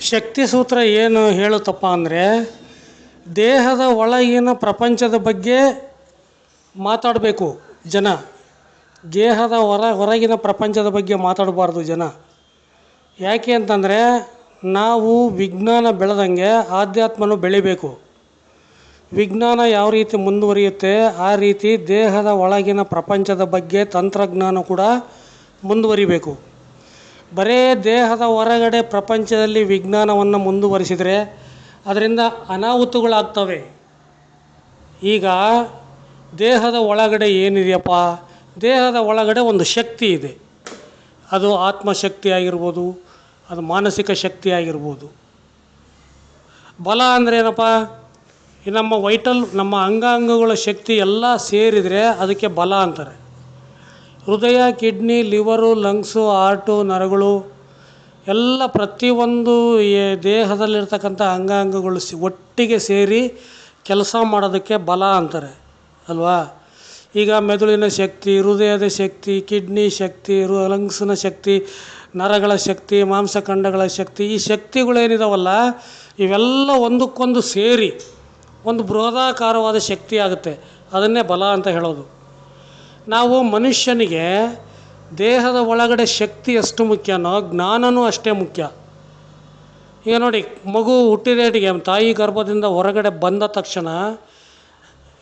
ಶಕ್ತಿ ಸೂತ್ರ ಏನು ಹೇಳುತ್ತಪ್ಪ ಅಂದರೆ, ದೇಹದ ಒಳಗಿನ ಪ್ರಪಂಚದ ಬಗ್ಗೆ ಮಾತಾಡಬೇಕು ಜನ. ದೇಹದ ಹೊರ, ಹೊರಗಿನ ಪ್ರಪಂಚದ ಬಗ್ಗೆ ಮಾತಾಡಬಾರ್ದು ಜನ. ಯಾಕೆ ಅಂತಂದರೆ, ನಾವು ವಿಜ್ಞಾನ ಬೆಳೆದಂಗೆ ಆಧ್ಯಾತ್ಮನೂ ಬೆಳಿಬೇಕು. ವಿಜ್ಞಾನ ಯಾವ ರೀತಿ ಮುಂದುವರಿಯುತ್ತೆ, ಆ ರೀತಿ ದೇಹದ ಒಳಗಿನ ಪ್ರಪಂಚದ ಬಗ್ಗೆ ತಂತ್ರಜ್ಞಾನ ಕೂಡ ಮುಂದುವರಿಬೇಕು. ಬರೇ ದೇಹದ ಹೊರಗಡೆ ಪ್ರಪಂಚದಲ್ಲಿ ವಿಜ್ಞಾನವನ್ನು ಮುಂದುವರಿಸಿದರೆ ಅದರಿಂದ ಅನಾಹುತಗಳಾಗ್ತವೆ. ಈಗ ದೇಹದ ಒಳಗಡೆ ಏನಿದೆಯಪ್ಪ? ದೇಹದ ಒಳಗಡೆ ಒಂದು ಶಕ್ತಿ ಇದೆ. ಅದು ಆತ್ಮಶಕ್ತಿ ಆಗಿರ್ಬೋದು ಅದು ಮಾನಸಿಕ ಶಕ್ತಿ ಆಗಿರ್ಬೋದು ಬಲ ಅಂದರೆ ಏನಪ್ಪ? ಈ ನಮ್ಮ ವೈಟಲ್ ನಮ್ಮ ಅಂಗಾಂಗಗಳ ಶಕ್ತಿ ಎಲ್ಲ ಸೇರಿದರೆ ಅದಕ್ಕೆ ಬಲ ಅಂತಾರೆ. ಹೃದಯ, ಕಿಡ್ನಿ, ಲಿವರು, ಲಂಗ್ಸು ಆರ್ಟು ನರಗಳು ಎಲ್ಲ ಪ್ರತಿಯೊಂದು ಎ ದೇಹದಲ್ಲಿರ್ತಕ್ಕಂಥ ಅಂಗಾಂಗಗಳು ಸಿ ಒಟ್ಟಿಗೆ ಸೇರಿ ಕೆಲಸ ಮಾಡೋದಕ್ಕೆ ಬಲ ಅಂತಾರೆ, ಅಲ್ವಾ? ಈಗ ಮೆದುಳಿನ ಶಕ್ತಿ, ಹೃದಯದ ಶಕ್ತಿ, ಕಿಡ್ನಿ ಶಕ್ತಿ ಹೃ ಲಂಗ್ಸಿನ ಶಕ್ತಿ, ನರಗಳ ಶಕ್ತಿ, ಮಾಂಸಖಂಡಗಳ ಶಕ್ತಿ ಈ ಶಕ್ತಿಗಳೇನಿದಾವಲ್ಲ, ಇವೆಲ್ಲ ಒಂದಕ್ಕೊಂದು ಸೇರಿ ಒಂದು ಬೃಹದಾಕಾರವಾದ ಶಕ್ತಿ ಆಗುತ್ತೆ. ಅದನ್ನೇ ಬಲ ಅಂತ ಹೇಳೋದು. ನಾವು ಮನುಷ್ಯನಿಗೆ ದೇಹದ ಒಳಗಡೆ ಶಕ್ತಿ ಎಷ್ಟು ಮುಖ್ಯನೋ ಜ್ಞಾನನೂ ಅಷ್ಟೇ ಮುಖ್ಯ. ಈಗ ನೋಡಿ, ಮಗು ಹುಟ್ಟಿದೇಟಿಗೆ ತಾಯಿ ಗರ್ಭದಿಂದ ಹೊರಗಡೆ ಬಂದ ತಕ್ಷಣ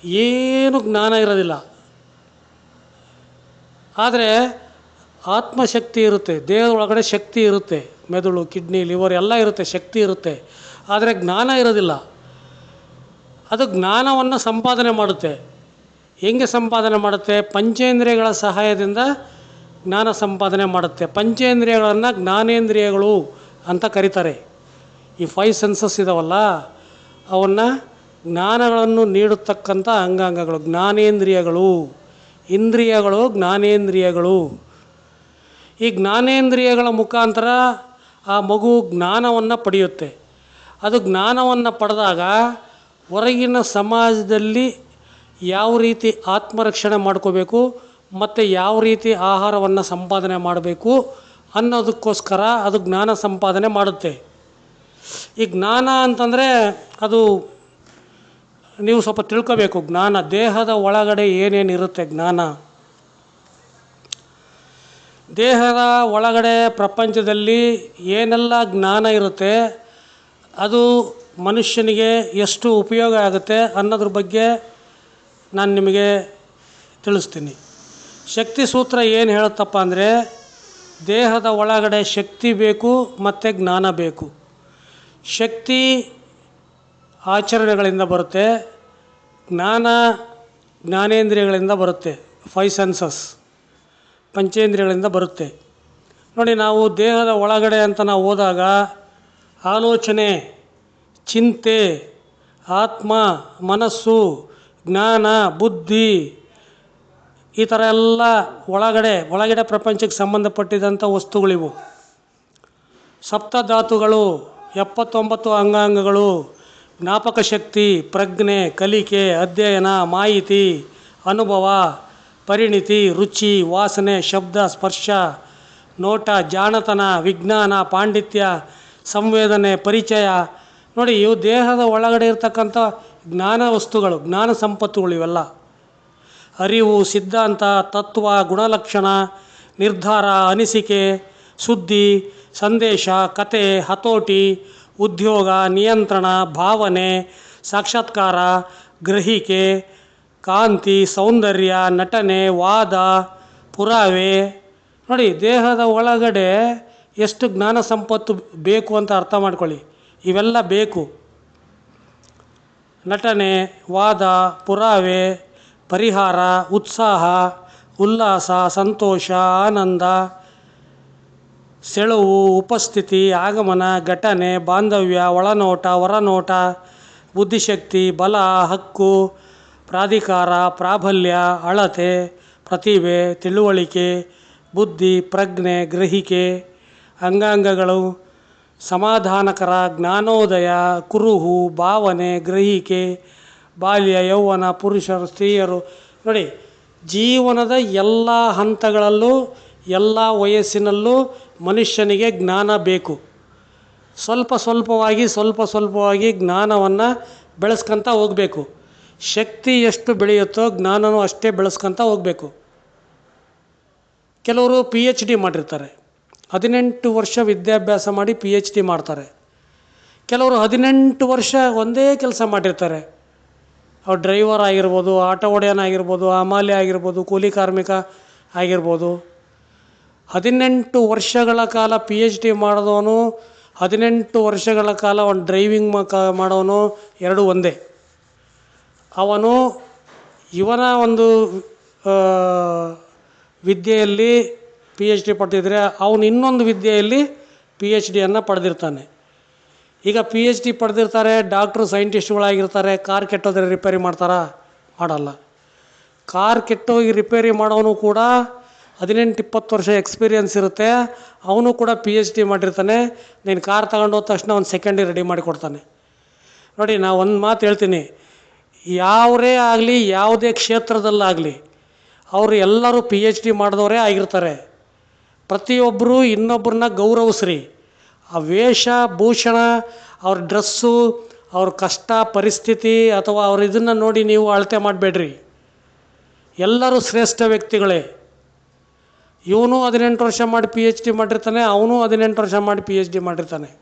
ಏನು ಜ್ಞಾನ ಇರೋದಿಲ್ಲ. ಆದರೆ ಆತ್ಮಶಕ್ತಿ ಇರುತ್ತೆ, ದೇಹದ ಒಳಗಡೆ ಶಕ್ತಿ ಇರುತ್ತೆ, ಮೆದುಳು, ಕಿಡ್ನಿ, ಲಿವರ್ ಎಲ್ಲ ಇರುತ್ತೆ, ಶಕ್ತಿ ಇರುತ್ತೆ. ಆದರೆ ಜ್ಞಾನ ಇರೋದಿಲ್ಲ. ಅದು ಜ್ಞಾನವನ್ನು ಸಂಪಾದನೆ ಮಾಡುತ್ತೆ. ಹೆಂಗೆ ಸಂಪಾದನೆ ಮಾಡುತ್ತೆ? ಪಂಚೇಂದ್ರಿಯಗಳ ಸಹಾಯದಿಂದ ಜ್ಞಾನ ಸಂಪಾದನೆ ಮಾಡುತ್ತೆ. ಪಂಚೇಂದ್ರಿಯಗಳನ್ನು ಜ್ಞಾನೇಂದ್ರಿಯಗಳು ಅಂತ ಕರೀತಾರೆ. ಈ ಫೈವ್ ಸೆನ್ಸಸ್ ಇದಾವಲ್ಲ, ಅವನ್ನು ಜ್ಞಾನಗಳನ್ನು ನೀಡತಕ್ಕಂಥ ಅಂಗಾಂಗಗಳು. ಜ್ಞಾನೇಂದ್ರಿಯಗಳು. ಇಂದ್ರಿಯಗಳು ಜ್ಞಾನೇಂದ್ರಿಯಗಳು. ಈ ಜ್ಞಾನೇಂದ್ರಿಯಗಳ ಮುಖಾಂತರ ಆ ಮಗು ಜ್ಞಾನವನ್ನು ಪಡೆಯುತ್ತೆ. ಅದು ಜ್ಞಾನವನ್ನು ಪಡೆದಾಗ ಹೊರಗಿನ ಸಮಾಜದಲ್ಲಿ ಯಾವ ರೀತಿ ಆತ್ಮರಕ್ಷಣೆ ಮಾಡ್ಕೋಬೇಕು, ಮತ್ತು ಯಾವ ರೀತಿ ಆಹಾರವನ್ನು ಸಂಪಾದನೆ ಮಾಡಬೇಕು ಅನ್ನೋದಕ್ಕೋಸ್ಕರ ಅದು ಜ್ಞಾನ ಸಂಪಾದನೆ ಮಾಡುತ್ತೆ. ಈ ಜ್ಞಾನ ಅಂತಂದರೆ ಅದು ನೀವು ಸ್ವಲ್ಪ ತಿಳ್ಕೋಬೇಕು. ಜ್ಞಾನ, ದೇಹದ ಒಳಗಡೆ ಏನೇನಿರುತ್ತೆ ಜ್ಞಾನ? ದೇಹದ ಒಳಗಡೆ ಪ್ರಪಂಚದಲ್ಲಿ ಏನೆಲ್ಲ ಜ್ಞಾನ ಇರುತ್ತೆ, ಅದು ಮನುಷ್ಯನಿಗೆ ಎಷ್ಟು ಉಪಯೋಗ ಆಗುತ್ತೆ ಅನ್ನೋದ್ರ ಬಗ್ಗೆ ನಾನು ನಿಮಗೆ ತಿಳಿಸ್ತೀನಿ. ಶಕ್ತಿ ಸೂತ್ರ ಏನು ಹೇಳುತ್ತಪ್ಪ ಅಂದರೆ, ದೇಹದ ಒಳಗಡೆ ಶಕ್ತಿ ಬೇಕು ಮತ್ತು ಜ್ಞಾನ ಬೇಕು. ಶಕ್ತಿ ಆಚರಣೆಗಳಿಂದ ಬರುತ್ತೆ, ಜ್ಞಾನ ಜ್ಞಾನೇಂದ್ರಿಯಗಳಿಂದ ಬರುತ್ತೆ ಫೈ ಸೆನ್ಸಸ್ ಪಂಚೇಂದ್ರಿಯಗಳಿಂದ ಬರುತ್ತೆ. ನೋಡಿ, ನಾವು ದೇಹದ ಒಳಗಡೆ ಅಂತ ನಾವು ಹೋದಾಗ, ಆಲೋಚನೆ, ಚಿಂತೆ, ಆತ್ಮ, ಮನಸ್ಸು ಜ್ಞಾನ, ಬುದ್ಧಿ, ಈ ಥರ ಎಲ್ಲ ಒಳಗಡೆ ಒಳಗಡೆ ಪ್ರಪಂಚಕ್ಕೆ ಸಂಬಂಧಪಟ್ಟಿದಂಥ ವಸ್ತುಗಳಿವು. ಸಪ್ತಧಾತುಗಳು, ಎಪ್ಪತ್ತೊಂಬತ್ತು ಅಂಗಾಂಗಗಳು, ಜ್ಞಾಪಕ ಶಕ್ತಿ, ಪ್ರಜ್ಞೆ, ಕಲಿಕೆ, ಅಧ್ಯಯನ, ಮಾಹಿತಿ, ಅನುಭವ, ಪರಿಣಿತಿ, ರುಚಿ, ವಾಸನೆ, ಶಬ್ದ, ಸ್ಪರ್ಶ, ನೋಟ, ಜಾಣತನ, ವಿಜ್ಞಾನ, ಪಾಂಡಿತ್ಯ, ಸಂವೇದನೆ, ಪರಿಚಯ. ನೋಡಿ, ಇವು ದೇಹದ ಒಳಗಡೆ ಇರ್ತಕ್ಕಂಥ ಜ್ಞಾನ ವಸ್ತುಗಳು, ಜ್ಞಾನ ಸಂಪತ್ತುಗಳು ಇವೆಲ್ಲ. ಅರಿವು, ಸಿದ್ಧಾಂತ, ತತ್ವ, ಗುಣಲಕ್ಷಣ, ನಿರ್ಧಾರ, ಅನಿಸಿಕೆ, ಸುದ್ದಿ, ಸಂದೇಶ, ಕತೆ, ಹತೋಟಿ, ಉದ್ಯೋಗ, ನಿಯಂತ್ರಣ, ಭಾವನೆ, ಸಾಕ್ಷಾತ್ಕಾರ, ಗ್ರಹಿಕೆ, ಕಾಂತಿ, ಸೌಂದರ್ಯ, ನಟನೆ, ವಾದ, ಪುರಾವೆ. ನೋಡಿ, ದೇಹದ ಒಳಗಡೆ ಎಷ್ಟು ಜ್ಞಾನ ಸಂಪತ್ತು ಬೇಕು ಅಂತ ಅರ್ಥ ಮಾಡ್ಕೊಳ್ಳಿ. ಇವೆಲ್ಲ ಬೇಕು. ನಟನೆ, ವಾದ, ಪುರಾವೆ, ಪರಿಹಾರ, ಉತ್ಸಾಹ, ಉಲ್ಲಾಸ, ಸಂತೋಷ, ಆನಂದ, ಸೆಳವು, ಉಪಸ್ಥಿತಿ, ಆಗಮನ, ಘಟನೆ, ಬಾಂಧವ್ಯ, ಒಳನೋಟ, ಹೊರನೋಟ, ಬುದ್ಧಿಶಕ್ತಿ, ಬಲ, ಹಕ್ಕು, ಪ್ರಾಧಿಕಾರ, ಪ್ರಾಬಲ್ಯ, ಅಳತೆ, ಪ್ರತಿಭೆ, ತಿಳುವಳಿಕೆ, ಬುದ್ಧಿ, ಪ್ರಜ್ಞೆ, ಗ್ರಹಿಕೆ, ಅಂಗಾಂಗಗಳು ಸಮಾಧಾನಕರ ಜ್ಞಾನೋದಯ, ಕುರುಹು, ಭಾವನೆ, ಗ್ರಹಿಕೆ, ಬಾಲ್ಯ, ಯೌವನ, ಪುರುಷರು, ಸ್ತ್ರೀಯರು. ನೋಡಿ, ಜೀವನದ ಎಲ್ಲ ಹಂತಗಳಲ್ಲೂ, ಎಲ್ಲ ವಯಸ್ಸಿನಲ್ಲೂ ಮನುಷ್ಯನಿಗೆ ಜ್ಞಾನ ಬೇಕು. ಸ್ವಲ್ಪ ಸ್ವಲ್ಪವಾಗಿ ಸ್ವಲ್ಪ ಸ್ವಲ್ಪವಾಗಿ ಜ್ಞಾನವನ್ನು ಬೆಳೆಸ್ಕೊಂತ ಹೋಗಬೇಕು. ಶಕ್ತಿ ಎಷ್ಟು ಬೆಳೆಯುತ್ತೋ ಜ್ಞಾನನೂ ಅಷ್ಟೇ ಬೆಳೆಸ್ಕೊಂತ ಹೋಗಬೇಕು. ಕೆಲವರು ಪಿ ಎಚ್ ಡಿ ಮಾಡಿರ್ತಾರೆ. ಹದಿನೆಂಟು ವರ್ಷ ವಿದ್ಯಾಭ್ಯಾಸ ಮಾಡಿ ಪಿ ಎಚ್ ಡಿ ಮಾಡ್ತಾರೆ. ಕೆಲವರು ಹದಿನೆಂಟು ವರ್ಷ ಒಂದೇ ಕೆಲಸ ಮಾಡಿರ್ತಾರೆ. ಅವ್ರು ಡ್ರೈವರ್ ಆಗಿರ್ಬೋದು, ಆಟೋ ಒಡೆಯನಾಗಿರ್ಬೋದು ಹಮಾಲಿ ಆಗಿರ್ಬೋದು, ಕೂಲಿ ಕಾರ್ಮಿಕ ಆಗಿರ್ಬೋದು. ಹದಿನೆಂಟು ವರ್ಷಗಳ ಕಾಲ ಪಿ ಎಚ್ ಡಿ ಮಾಡಿದವನು, ಹದಿನೆಂಟು ವರ್ಷಗಳ ಕಾಲ ಅವನು ಡ್ರೈವಿಂಗ್ ಮಾಡೋನು ಎರಡು ಒಂದೇ. ಅವನು ಇವನ ಒಂದು ವಿದ್ಯೆಯಲ್ಲಿ ಪಿ ಎಚ್ ಡಿ ಪಡೆದಿದ್ರೆ ಅವನು ಇನ್ನೊಂದು ವಿದ್ಯೆಯಲ್ಲಿ ಪಿ ಎಚ್ ಡಿಯನ್ನು ಪಡೆದಿರ್ತಾನೆ. ಈಗ ಪಿ ಎಚ್ ಡಿ ಪಡೆದಿರ್ತಾರೆ ಡಾಕ್ಟ್ರು ಸೈಂಟಿಸ್ಟ್ಗಳಾಗಿರ್ತಾರೆ ಕಾರ್ ಕೆಟ್ಟೋದ್ರೆ ರಿಪೇರಿ ಮಾಡ್ತಾರಾ? ಮಾಡಲ್ಲ. ಕಾರ್ ಕೆಟ್ಟೋಗಿ ರಿಪೇರಿ ಮಾಡೋನು ಕೂಡ ಹದಿನೆಂಟು, ಇಪ್ಪತ್ತು ವರ್ಷ ಎಕ್ಸ್ಪೀರಿಯನ್ಸ್ ಇರುತ್ತೆ. ಅವನು ಕೂಡ ಪಿ ಎಚ್ ಡಿ ಮಾಡಿರ್ತಾನೆ. ನೀನು ಕಾರ್ ತಗೊಂಡೋದ ತಕ್ಷಣ ಒಂದು ಸೆಕೆಂಡ್ ರೆಡಿ ಮಾಡಿ ಕೊಡ್ತಾನೆ. ನೋಡಿ ನಾನು ಒಂದು ಮಾತು ಹೇಳ್ತೀನಿ. ಯಾವರೇ ಆಗಲಿ, ಯಾವುದೇ ಕ್ಷೇತ್ರದಲ್ಲಾಗಲಿ, ಅವರು ಎಲ್ಲರೂ ಪಿ ಎಚ್ ಡಿ ಮಾಡಿದವರೇ ಆಗಿರ್ತಾರೆ. ಪ್ರತಿಯೊಬ್ಬರು ಇನ್ನೊಬ್ಬರನ್ನ ಗೌರವಿಸ್ರಿ. ಆ ವೇಷ, ಭೂಷಣ, ಅವ್ರ ಡ್ರೆಸ್ಸು, ಅವ್ರ ಕಷ್ಟ, ಪರಿಸ್ಥಿತಿ ಅಥವಾ ಅವ್ರ ಇದನ್ನು ನೋಡಿ ನೀವು ಅಳತೆ ಮಾಡಬೇಡ್ರಿ. ಎಲ್ಲರೂ ಶ್ರೇಷ್ಠ ವ್ಯಕ್ತಿಗಳೇ. ಇವನು ಹದಿನೆಂಟು ವರ್ಷ ಮಾಡಿ ಪಿ ಎಚ್ ಡಿ ಮಾಡಿರ್ತಾನೆ, ಅವನು ಹದಿನೆಂಟು ವರ್ಷ ಮಾಡಿ ಪಿ ಎಚ್ ಡಿ ಮಾಡಿರ್ತಾನೆ.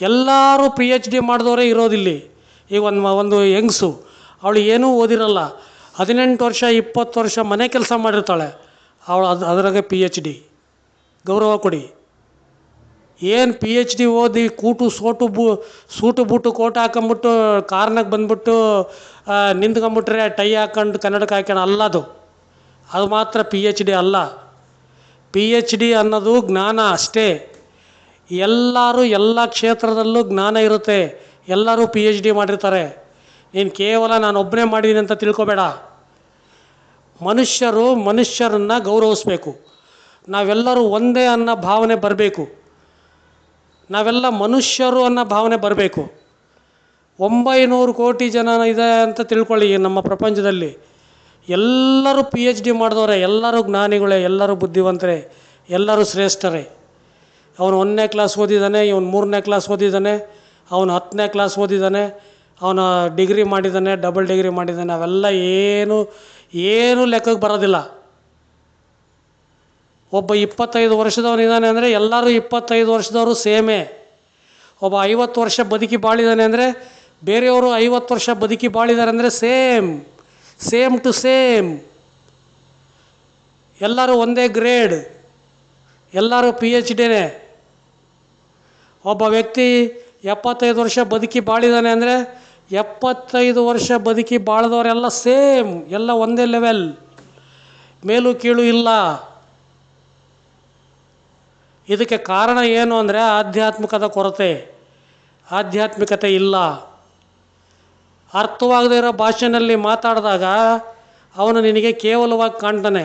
ಎಲ್ಲರೂ ಪಿ ಎಚ್ ಡಿ ಮಾಡಿದವರೇ ಇರೋದಿಲ್ಲಿ. ಈಗ ಒಂದು ಒಂದು ಹೆಂಗಸು, ಅವಳು ಏನೂ ಓದಿರಲ್ಲ. ಹದಿನೆಂಟು ವರ್ಷ, ಇಪ್ಪತ್ತು ವರ್ಷ ಮನೆ ಕೆಲಸ ಮಾಡಿರ್ತಾಳೆ. ಅವಳು ಅದು, ಅದರಾಗೆ ಪಿ ಎಚ್ ಡಿ ಗೌರವ ಕೊಡಿ. ಏನು ಪಿ ಎಚ್ ಡಿ ಓದಿ ಕೂಟು ಸೋಟು ಬು, ಸೂಟು ಬೂಟು ಕೋಟ್ ಹಾಕೊಂಬಿಟ್ಟು ಕಾರ್ನಾಗೆ ಬಂದ್ಬಿಟ್ಟು ನಿಂತ್ಕೊಂಬಿಟ್ರೆ ಟೈ ಹಾಕೊಂಡು ಕನ್ನಡಕ್ಕೆ ಹಾಕ್ಯಣ ಅಲ್ಲ ಅದು. ಅದು ಮಾತ್ರ ಪಿ ಎಚ್ ಡಿ ಅಲ್ಲ. ಪಿ ಎಚ್ ಡಿ ಅನ್ನೋದು ಜ್ಞಾನ ಅಷ್ಟೇ. ಎಲ್ಲರೂ ಎಲ್ಲ ಕ್ಷೇತ್ರದಲ್ಲೂ ಜ್ಞಾನ ಇರುತ್ತೆ. ಎಲ್ಲರೂ ಪಿ ಎಚ್ ಡಿ ಮಾಡಿರ್ತಾರೆ. ನೀನು ಕೇವಲ ನಾನು ಒಬ್ಬನೇ ಮಾಡಿದ್ದೀನಿ ಅಂತ ತಿಳ್ಕೊಬೇಡ. ಮನುಷ್ಯರು ಮನುಷ್ಯರನ್ನು ಗೌರವಿಸ್ಬೇಕು. ನಾವೆಲ್ಲರೂ ಒಂದೇ ಅನ್ನೋ ಭಾವನೆ ಬರಬೇಕು. ನಾವೆಲ್ಲ ಮನುಷ್ಯರು ಅನ್ನೋ ಭಾವನೆ ಬರಬೇಕು. ಒಂಬೈನೂರು ಕೋಟಿ ಜನ ಇದೆ ಅಂತ ತಿಳ್ಕೊಳ್ಳಿ ನಮ್ಮ ಪ್ರಪಂಚದಲ್ಲಿ. ಎಲ್ಲರೂ ಪಿ ಎಚ್ ಡಿ ಮಾಡಿದವರೆ, ಎಲ್ಲರೂ ಜ್ಞಾನಿಗಳೇ, ಎಲ್ಲರೂ ಬುದ್ಧಿವಂತರೇ, ಎಲ್ಲರೂ ಶ್ರೇಷ್ಠರೇ. ಅವನು ಒಂದನೇ ಕ್ಲಾಸ್ ಓದಿದ್ದಾನೆ, ಇವನು ಮೂರನೇ ಕ್ಲಾಸ್ ಓದಿದ್ದಾನೆ, ಅವನು ಹತ್ತನೇ ಕ್ಲಾಸ್ ಓದಿದ್ದಾನೆ, ಅವನು ಡಿಗ್ರಿ ಮಾಡಿದ್ದಾನೆ ಡಬಲ್ ಡಿಗ್ರಿ ಮಾಡಿದ್ದಾನೆ, ಅವೆಲ್ಲ ಏನು ಏನು ಲೆಕ್ಕಕ್ಕೆ ಬರೋದಿಲ್ಲ. ಒಬ್ಬ ಇಪ್ಪತ್ತೈದು ವರ್ಷದವನಿದ್ದಾನೆ ಅಂದರೆ ಎಲ್ಲರೂ ಇಪ್ಪತ್ತೈದು ವರ್ಷದವರು ಸೇಮೇ. ಒಬ್ಬ ಐವತ್ತು ವರ್ಷ ಬದುಕಿ ಬಾಳಿದ್ದಾನೆ ಅಂದರೆ ಬೇರೆಯವರು ಐವತ್ತು ವರ್ಷ ಬದುಕಿ ಬಾಳಿದ್ದಾರೆ ಅಂದರೆ ಸೇಮ್. Same to same. ಎಲ್ಲರೂ ಒಂದೇ ಗ್ರೇಡ್. ಎಲ್ಲರೂ ಪಿ ಎಚ್ ಡಿನೇ ಒಬ್ಬ ವ್ಯಕ್ತಿ ಎಪ್ಪತ್ತೈದು ವರ್ಷ ಬದುಕಿ ಬಾಳಿದ್ದಾನೆ ಅಂದರೆ ಎಪ್ಪತ್ತೈದು ವರ್ಷ ಬದುಕಿ ಬಾಳಿದವರೆಲ್ಲ ಸೇಮ್, ಎಲ್ಲ ಒಂದೇ ಲೆವೆಲ್. ಮೇಲು ಕೀಳು ಇಲ್ಲ. ಇದಕ್ಕೆ ಕಾರಣ ಏನು ಅಂದರೆ ಆಧ್ಯಾತ್ಮಿಕದ ಕೊರತೆ. ಆಧ್ಯಾತ್ಮಿಕತೆ ಇಲ್ಲ. ಅರ್ಥವಾಗದೇ ಇರೋ ಭಾಷೆನಲ್ಲಿ ಮಾತಾಡಿದಾಗ ಅವನು ನಿನಗೆ ಕೇವಲವಾಗಿ ಕಾಣ್ತಾನೆ.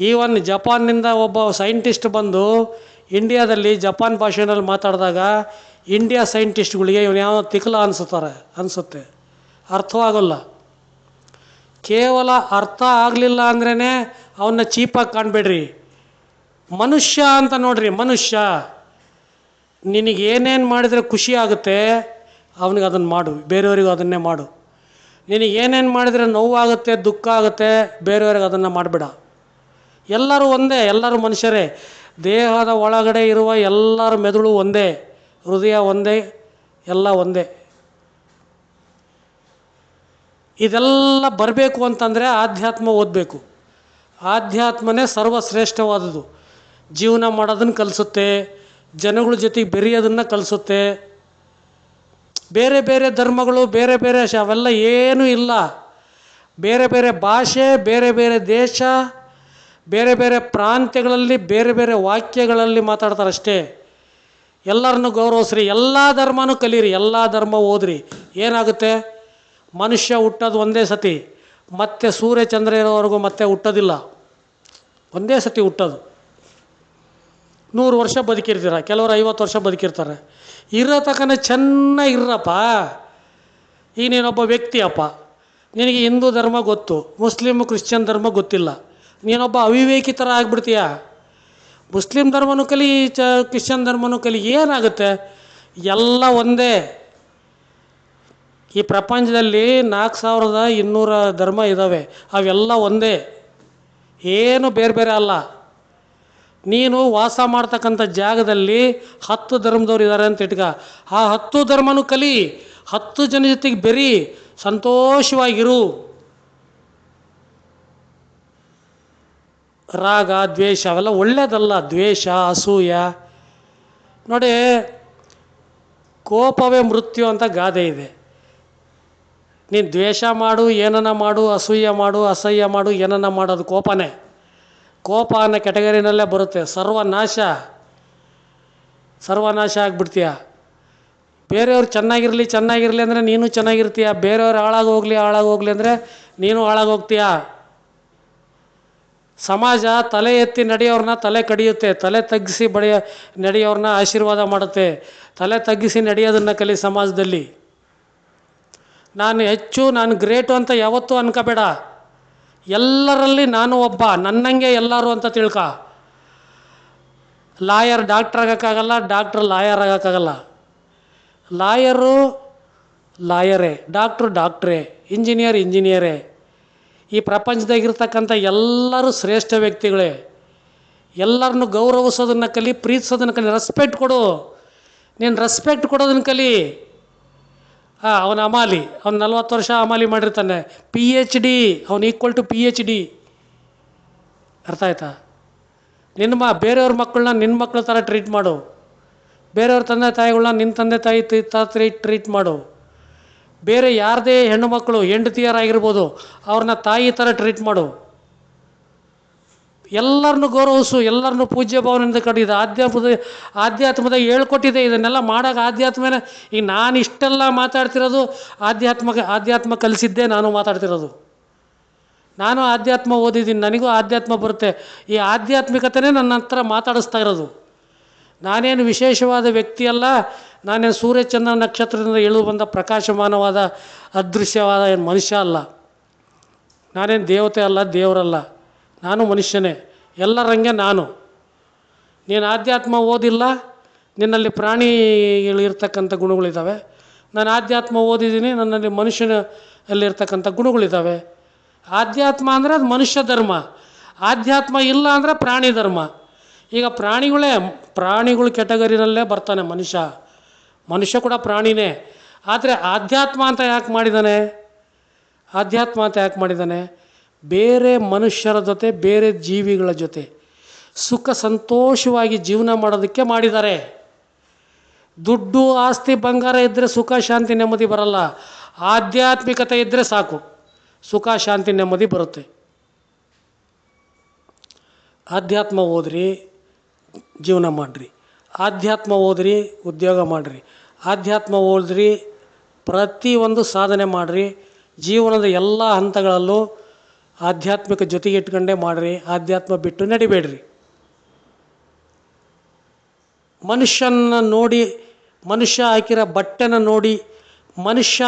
ಈವನ್ ಜಪಾನ್ನಿಂದ ಒಬ್ಬ ಸೈಂಟಿಸ್ಟ್ ಬಂದು ಇಂಡಿಯಾದಲ್ಲಿ ಜಪಾನ್ ಭಾಷೆನಲ್ಲಿ ಮಾತಾಡಿದಾಗ ಇಂಡಿಯಾ ಸೈಂಟಿಸ್ಟ್ಗಳಿಗೆ ಇವನು ಯಾವ ತಿಕ್ಲ ಅನಿಸುತ್ತಾರೆ, ಅನಿಸುತ್ತೆ. ಅರ್ಥವಾಗಲ್ಲ. ಕೇವಲ ಅರ್ಥ ಆಗಲಿಲ್ಲ ಅಂದ್ರೇ ಅವನ್ನ ಚೀಪಾಗಿ ಕಾಣಬೇಡ್ರಿ. ಮನುಷ್ಯ ಅಂತ ನೋಡ್ರಿ, ಮನುಷ್ಯ. ನಿನಗೆ ಏನೇನು ಮಾಡಿದರೆ ಖುಷಿ ಆಗುತ್ತೆ, ಅವನಿಗೆ ಅದನ್ನು ಮಾಡು, ಬೇರೆಯವ್ರಿಗೂ ಅದನ್ನೇ ಮಾಡು. ನಿನಗೆ ಏನೇನು ಮಾಡಿದರೆ ನೋವಾಗುತ್ತೆ, ದುಃಖ ಆಗುತ್ತೆ, ಬೇರೆಯವ್ರಿಗೆ ಅದನ್ನು ಮಾಡಬೇಡ. ಎಲ್ಲರೂ ಒಂದೇ, ಎಲ್ಲರೂ ಮನುಷ್ಯರೇ. ದೇಹದ ಒಳಗಡೆ ಇರುವ ಎಲ್ಲರ ಮೆದುಳು ಒಂದೇ, ಹೃದಯ ಒಂದೇ, ಎಲ್ಲ ಒಂದೇ. ಇದೆಲ್ಲ ಬರಬೇಕು ಅಂತಂದರೆ ಆಧ್ಯಾತ್ಮ ಓದಬೇಕು. ಆಧ್ಯಾತ್ಮನೇ ಸರ್ವಶ್ರೇಷ್ಠವಾದುದು ಜೀವನ ಮಾಡೋದನ್ನು ಕಲಿಸುತ್ತೆ, ಜನಗಳ ಜೊತೆಗೆ ಬೆರೆಯೋದನ್ನು ಕಲಿಸುತ್ತೆ. ಬೇರೆ ಬೇರೆ ಧರ್ಮಗಳು, ಬೇರೆ ಬೇರೆ ಶ, ಅವೆಲ್ಲ ಏನೂ ಇಲ್ಲ. ಬೇರೆ ಬೇರೆ ಭಾಷೆ, ಬೇರೆ ಬೇರೆ ದೇಶ, ಬೇರೆ ಬೇರೆ ಪ್ರಾಂತ್ಯಗಳಲ್ಲಿ, ಬೇರೆ ಬೇರೆ ವಾಕ್ಯಗಳಲ್ಲಿ ಮಾತಾಡ್ತಾರೆ ಅಷ್ಟೇ. ಎಲ್ಲರನ್ನು ಗೌರವಿಸ್ರಿ, ಎಲ್ಲ ಧರ್ಮನೂ ಕಲೀರಿ, ಎಲ್ಲ ಧರ್ಮ ಓದ್ರಿ. ಏನಾಗುತ್ತೆ? ಮನುಷ್ಯ ಹುಟ್ಟೋದು ಒಂದೇ ಸತಿ. ಮತ್ತೆ ಸೂರ್ಯ ಚಂದ್ರ ಇರೋವರೆಗೂ ಮತ್ತೆ ಹುಟ್ಟೋದಿಲ್ಲ. ಒಂದೇ ಸತಿ ಹುಟ್ಟೋದು. ನೂರು ವರ್ಷ ಬದುಕಿರ್ತೀರ, ಕೆಲವರು ಐವತ್ತು ವರ್ಷ ಬದುಕಿರ್ತಾರೆ. ಇರೋ ತಕ್ಕನ ಚೆನ್ನಾಗಿರ್ರಪ್ಪ ಈ ನೀನೊಬ್ಬ ವ್ಯಕ್ತಿಯಪ್ಪ. ನಿನಗೆ ಹಿಂದೂ ಧರ್ಮ ಗೊತ್ತು, ಮುಸ್ಲಿಮ್ ಕ್ರಿಶ್ಚಿಯನ್ ಧರ್ಮ ಗೊತ್ತಿಲ್ಲ. ನೀನೊಬ್ಬ ಅವಿವೇಕಿ ಥರ ಆಗ್ಬಿಡ್ತೀಯ? ಮುಸ್ಲಿಂ ಧರ್ಮನೂ ಕಲಿ, ಚ, ಕ್ರಿಶ್ಚಿಯನ್ ಧರ್ಮನೂ ಕಲಿ ಏನಾಗುತ್ತೆ? ಎಲ್ಲ ಒಂದೇ. ಈ ಪ್ರಪಂಚದಲ್ಲಿ ನಾಲ್ಕು ಸಾವಿರದ ಇನ್ನೂರ ಧರ್ಮ ಇದ್ದಾವೆ ಅವೆಲ್ಲ ಒಂದೇ. ಏನು ಬೇರೆ ಬೇರೆ ಅಲ್ಲ. ನೀನು ವಾಸ ಮಾಡ್ತಕ್ಕಂಥ ಜಾಗದಲ್ಲಿ ಹತ್ತು ಧರ್ಮದವ್ರು ಇದ್ದಾರೆ ಅಂತ ಇಟ್ಕ. ಆ ಹತ್ತು ಧರ್ಮನೂ ಕಲಿ, ಹತ್ತು ಜನ ಜೊತೆಗೆ ಬೆರಿ, ಸಂತೋಷವಾಗಿರು. ರಾಗ, ದ್ವೇಷ ಅವೆಲ್ಲ ಒಳ್ಳೇದಲ್ಲ, ದ್ವೇಷ, ಅಸೂಯ. ನೋಡಿ, ಕೋಪವೇ ಮೃತ್ಯು ಅಂತ ಗಾದೆ ಇದೆ. ನೀನು ದ್ವೇಷ ಮಾಡು ಏನನ್ನ ಮಾಡು, ಅಸೂಯ ಮಾಡು, ಅಸಹ್ಯ ಮಾಡು ಏನನ್ನ ಮಾಡೋದು ಕೋಪನೇ. ಕೋಪ ಅನ್ನೋ ಕೆಟಗರಿನಲ್ಲೇ ಬರುತ್ತೆ. ಸರ್ವನಾಶ. ಸರ್ವನಾಶ ಆಗಿಬಿಡ್ತೀಯ? ಬೇರೆಯವ್ರು ಚೆನ್ನಾಗಿರಲಿ ಚೆನ್ನಾಗಿರಲಿ ಅಂದರೆ ನೀನು ಚೆನ್ನಾಗಿರ್ತೀಯ? ಬೇರೆಯವ್ರು ಹಾಳಾಗಿ ಹೋಗಲಿ ಹಾಳಾಗಿ ಹೋಗಲಿ ಅಂದರೆ ನೀನು ಹಾಳಾಗಿ ಹೋಗ್ತೀಯ? ಸಮಾಜ ತಲೆ ಎತ್ತಿ ನಡೆಯೋರನ್ನ ತಲೆ ಕಡಿಯುತ್ತೆ. ತಲೆ ತಗ್ಗಿಸಿ ಬಡಿಯ ನಡೆಯೋರನ್ನ ಆಶೀರ್ವಾದ ಮಾಡುತ್ತೆ. ತಲೆ ತಗ್ಗಿಸಿ ನಡೆಯೋದನ್ನು ಕಲಿ ಸಮಾಜದಲ್ಲಿ. ನಾನು ಹೆಚ್ಚು, ನಾನು ಗ್ರೇಟು ಅಂತ ಯಾವತ್ತೂ ಅನ್ಕೋಬೇಡ. ಎಲ್ಲರಲ್ಲಿ ನಾನು ಒಬ್ಬ, ನನ್ನಂಗೆ ಎಲ್ಲರೂ ಅಂತ ತಿಳ್ಕ. ಲಾಯರ್ ಡಾಕ್ಟ್ರ್ ಆಗೋಕ್ಕಾಗಲ್ಲ, ಡಾಕ್ಟ್ರ್ ಲಾಯರ್ ಆಗೋಕ್ಕಾಗಲ್ಲ. ಲಾಯರು ಲಾಯರೇ, ಡಾಕ್ಟ್ರು ಡಾಕ್ಟ್ರೇ, ಇಂಜಿನಿಯರ್ ಇಂಜಿನಿಯರೇ. ಈ ಪ್ರಪಂಚದಾಗಿರ್ತಕ್ಕಂಥ ಎಲ್ಲರೂ ಶ್ರೇಷ್ಠ ವ್ಯಕ್ತಿಗಳೇ. ಎಲ್ಲರನ್ನು ಗೌರವಿಸೋದನ್ನು ಕಲಿ, ಪ್ರೀತಿಸೋದನ್ನು ಕಲಿ ರೆಸ್ಪೆಕ್ಟ್ ಕೊಡು. ನೀನು ರೆಸ್ಪೆಕ್ಟ್ ಕೊಡೋದನ್ನು ಕಲಿ. ಹಾಂ, ಅವನ ಅಮಾಲಿ. ಅವ್ನು ನಲ್ವತ್ತು ವರ್ಷ ಅಮಾಲಿ ಮಾಡಿರ್ತಾನೆ. ಪಿ ಎಚ್ ಡಿ ಅವ್ನು equal to P H D ಅರ್ಥ ಆಯ್ತಾ? ನಿನ್ನ ಮ, ಬೇರೆಯವ್ರ ಮಕ್ಕಳನ್ನ ನಿನ್ನ ಮಕ್ಕಳ ಥರ ಟ್ರೀಟ್ ಮಾಡು. ಬೇರೆಯವ್ರ ತಂದೆ ತಾಯಿಗಳನ್ನ ನಿನ್ನ ತಂದೆ ತಾಯಿ ತಿ- ಟ್ರೀಟ್ ಮಾಡು. ಬೇರೆ ಯಾರದೇ ಹೆಣ್ಣು ಮಕ್ಕಳು, ಹೆಂಡತಿಯರಾಗಿರ್ಬೋದು, ಅವ್ರನ್ನ ತಾಯಿ ಥರ ಟ್ರೀಟ್ ಮಾಡು. ಎಲ್ಲರನ್ನು ಗೌರವಿಸು, ಎಲ್ಲರನ್ನು ಪೂಜ್ಯ ಭಾವನೆಯಿಂದ ಕಡಿದು ಆಧ್ಯಾತ್ಮದ ಆಧ್ಯಾತ್ಮದ ಹೇಳ್ಕೊಟ್ಟಿದೆ. ಇದನ್ನೆಲ್ಲ ಮಾಡೋಕೆ ಆಧ್ಯಾತ್ಮನೇ ಈಗ ನಾನು ಇಷ್ಟೆಲ್ಲ ಮಾತಾಡ್ತಿರೋದು ಆಧ್ಯಾತ್ಮ ಆಧ್ಯಾತ್ಮ ಕಲಿಸಿದ್ದೇ ನಾನು ಮಾತಾಡ್ತಿರೋದು. ನಾನು ಆಧ್ಯಾತ್ಮ ಓದಿದ್ದೀನಿ, ನನಗೂ ಆಧ್ಯಾತ್ಮ ಬರುತ್ತೆ. ಈ ಆಧ್ಯಾತ್ಮಿಕತೆನೇ ನನ್ನ ಹತ್ರ ಮಾತಾಡಿಸ್ತಾ ಇರೋದು. ನಾನೇನು ವಿಶೇಷವಾದ ವ್ಯಕ್ತಿಯಲ್ಲ, ನಾನೇನು ಸೂರ್ಯಚಂದ್ರ ನಕ್ಷತ್ರದಿಂದ ಇಳಿದು ಬಂದ ಪ್ರಕಾಶಮಾನವಾದ, ಅದೃಶ್ಯವಾದ ಏನು ಮನುಷ್ಯ ಅಲ್ಲ. ನಾನೇನು ದೇವತೆ ಅಲ್ಲ, ದೇವರಲ್ಲ. ನಾನು ಮನುಷ್ಯನೇ, ಎಲ್ಲರಂಗೆ ನಾನು. ನೀನು ಆಧ್ಯಾತ್ಮ ಓದಿಲ್ಲ, ನಿನ್ನಲ್ಲಿ ಪ್ರಾಣಿಗಳಿರ್ತಕ್ಕಂಥ ಗುಣಗಳಿದ್ದಾವೆ ನಾನು ಆಧ್ಯಾತ್ಮ ಓದಿದ್ದೀನಿ, ನನ್ನಲ್ಲಿ ಮನುಷ್ಯನಲ್ಲಿರ್ತಕ್ಕಂಥ ಗುಣಗಳಿದ್ದಾವೆ ಆಧ್ಯಾತ್ಮ ಅಂದರೆ ಅದು ಮನುಷ್ಯ ಧರ್ಮ. ಆಧ್ಯಾತ್ಮ ಇಲ್ಲ ಅಂದರೆ ಪ್ರಾಣಿ ಧರ್ಮ. ಈಗ ಪ್ರಾಣಿಗಳೇ, ಪ್ರಾಣಿಗಳು ಕೆಟಗರಿನಲ್ಲೇ ಬರ್ತಾನೆ ಮನುಷ್ಯ. ಮನುಷ್ಯ ಕೂಡ ಪ್ರಾಣಿನೇ. ಆದರೆ ಆಧ್ಯಾತ್ಮ ಅಂತ ಯಾಕೆ ಮಾಡಿದ್ದಾನೆ ಆಧ್ಯಾತ್ಮ ಅಂತ ಯಾಕೆ ಮಾಡಿದ್ದಾನೆ ಬೇರೆ ಮನುಷ್ಯರ ಜೊತೆ, ಬೇರೆ ಜೀವಿಗಳ ಜೊತೆ ಸುಖ ಸಂತೋಷವಾಗಿ ಜೀವನ ಮಾಡೋದಕ್ಕೆ ಮಾಡಿದ್ದಾರೆ. ದುಡ್ಡು, ಆಸ್ತಿ, ಬಂಗಾರ ಇದ್ದರೆ ಸುಖ, ಶಾಂತಿ, ನೆಮ್ಮದಿ ಬರಲ್ಲ. ಆಧ್ಯಾತ್ಮಿಕತೆ ಇದ್ದರೆ ಸಾಕು. ಸುಖ, ಶಾಂತಿ, ನೆಮ್ಮದಿ ಬರುತ್ತೆ. ಆಧ್ಯಾತ್ಮ ಓದ್ರಿ, ಜೀವನ ಮಾಡಿರಿ. ಆಧ್ಯಾತ್ಮ ಓದ್ರಿ, ಉದ್ಯೋಗ ಮಾಡಿರಿ. ಆಧ್ಯಾತ್ಮ ಓದ್ರಿ, ಪ್ರತಿಯೊಂದು ಸಾಧನೆ ಮಾಡಿರಿ. ಜೀವನದ ಎಲ್ಲ ಹಂತಗಳಲ್ಲೂ ಆಧ್ಯಾತ್ಮಿಕ ಜೊತೆಗೆ ಇಟ್ಕೊಂಡೇ ಮಾಡಿರಿ, ಆಧ್ಯಾತ್ಮ ಬಿಟ್ಟು ನಡಿಬೇಡ್ರಿ. ಮನುಷ್ಯನ ನೋಡಿ, ಮನುಷ್ಯ ಹಾಕಿರೋ ಬಟ್ಟೆನ ನೋಡಿ, ಮನುಷ್ಯ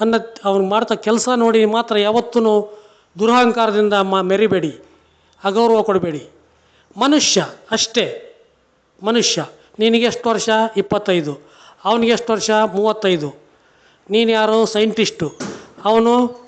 ಅನ್ನ ಅವ್ನು ಮಾಡ್ತಾ ಕೆಲಸ ನೋಡಿ ಮಾತ್ರ ಯಾವತ್ತೂ ದುರಹಂಕಾರದಿಂದ ಮ ಮೆರಿಬೇಡಿ, ಅಗೌರವ ಕೊಡಬೇಡಿ. ಮನುಷ್ಯ ಅಷ್ಟೇ, ಮನುಷ್ಯ. ನಿನಗೆ ಎಷ್ಟು ವರ್ಷ? ಇಪ್ಪತ್ತೈದು. ಅವನಿಗೆ ಎಷ್ಟು ವರ್ಷ? ಮೂವತ್ತೈದು. ನೀನು ಯಾರು ಸೈಂಟಿಸ್ಟು. ಅವನು